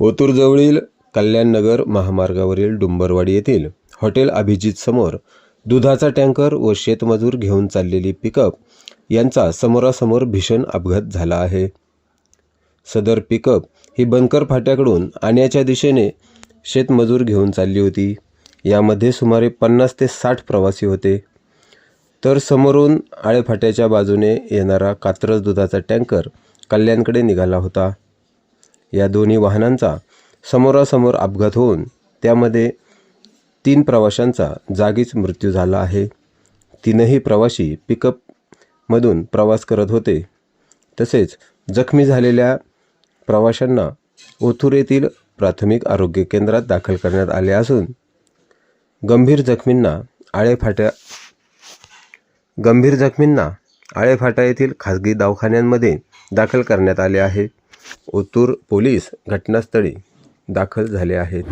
ओतूरजवळील कल्याणनगर महामार्गावरील डुंबरवाडी येथील हॉटेल अभिजित समोर दुधाचा टँकर व शेतमजूर घेऊन चाललेली पिकअप यांचा समोरासमोर भीषण अपघात झाला आहे. सदर पिकअप ही बनकर फाट्याकडून आण्याच्या दिशेने शेतमजूर घेऊन चालली होती. यामध्ये सुमारे पन्नास ते साठ प्रवासी होते. तर समोरून आळेफाट्याच्या बाजूने येणारा कात्रज दुधाचा टँकर कल्याणकडे निघाला होता. या दोन्ही वाहनांचा समोरासमोर अपघात होऊन त्यामध्ये तीन प्रवाशांचा जागीच मृत्यू झाला आहे. तीनही प्रवासी पिकअपमधून प्रवास करत होते. तसेच जखमी झालेल्या प्रवाशांना ओथूर येथील प्राथमिक आरोग्य केंद्रात दाखल करण्यात आले असून गंभीर जखमींना आळेफाट्या गंभीर जखमींना आळेफाटा येथील खाजगी दवाखान्यांमध्ये दाखल करण्यात आले आहे. ओतूर पोलीस घटनास्थळी दाखल झाले आहेत.